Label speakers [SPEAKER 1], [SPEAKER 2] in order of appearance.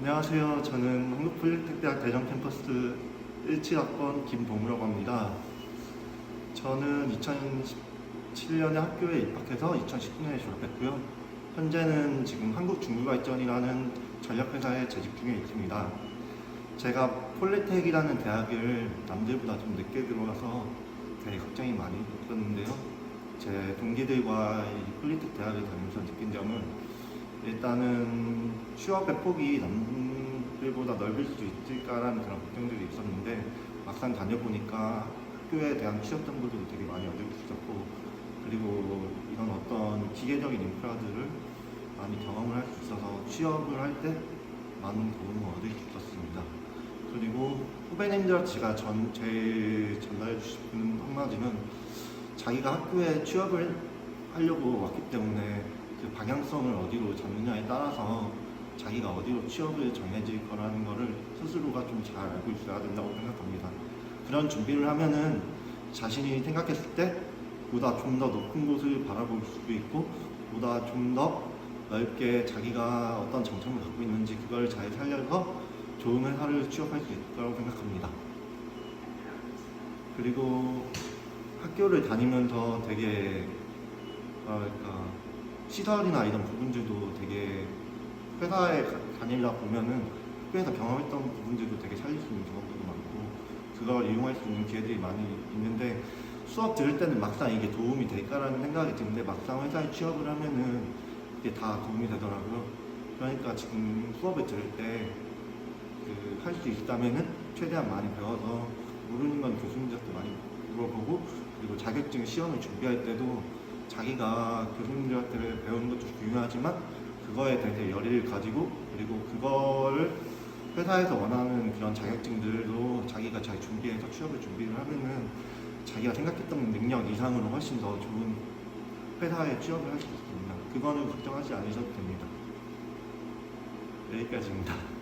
[SPEAKER 1] 안녕하세요. 저는 한국폴리텍대학 대전 캠퍼스 17학번 김봉우라고 합니다. 저는 2017년에 학교에 입학해서 2019년에 졸업했고요. 현재는 지금 한국중부발전이라는 전력회사에 재직 중에 있습니다. 제가 폴리텍이라는 대학을 남들보다 좀 늦게 들어와서 되게 걱정이 많이 됐었는데요. 제 동기들과 이 폴리텍 대학을 다니면서 느낀 점은 일단은 취업의 폭이 남들보다 넓을 수 있을까라는 그런 걱정들이 있었는데 막상 다녀보니까 학교에 대한 취업 정보들이 되게 많이 얻을 수 있었고 그리고 이런 어떤 기계적인 인프라들을 많이 경험을 할 수 있어서 취업을 할 때 많은 도움을 얻을 수 있었습니다. 그리고 후배님들 제가 전 제일 전달해 싶은 한마디는 자기가 학교에 취업을 하려고 왔기 때문에 그 방향성을 어디로 잡느냐에 따라서 자기가 어디로 취업을 정해질 거라는 거를 스스로가 좀 잘 알고 있어야 된다고 생각합니다. 그런 준비를 하면은 자신이 생각했을 때 보다 좀 더 높은 곳을 바라볼 수도 있고 보다 좀 더 넓게 자기가 어떤 장점을 갖고 있는지 그걸 잘 살려서 좋은 회사를 취업할 수 있을 거라고 생각합니다. 그리고 학교를 다니면서 되게 뭐랄까 시설이나 이런 부분들도 되게 회사에 가- 다니다 보면은 학교에서 경험했던 부분들도 되게 살릴 수 있는 경험들도 많고 그걸 이용할 수 있는 기회들이 많이 있는데 수업 들을 때는 막상 이게 도움이 될까라는 생각이 드는데 막상 회사에 취업을 하면은 이게 다 도움이 되더라고요. 그러니까 지금 수업을 들을 때그할수 있다면은 최대한 많이 배워서 모르는 건 교수님들한테 많이 물어보고 그리고 자격증 시험을 준비할 때도 자기가 교수님들한테 배우는 것도 중요하지만 그거에 대해서 열의를 가지고 그리고 그거를 회사에서 원하는 그런 자격증들도 자기가 잘 준비해서 취업을 준비를 하면은 자기가 생각했던 능력 이상으로 훨씬 더 좋은 회사에 취업을 할 수 있습니다. 그거는 걱정하지 않으셔도 됩니다. 여기까지입니다.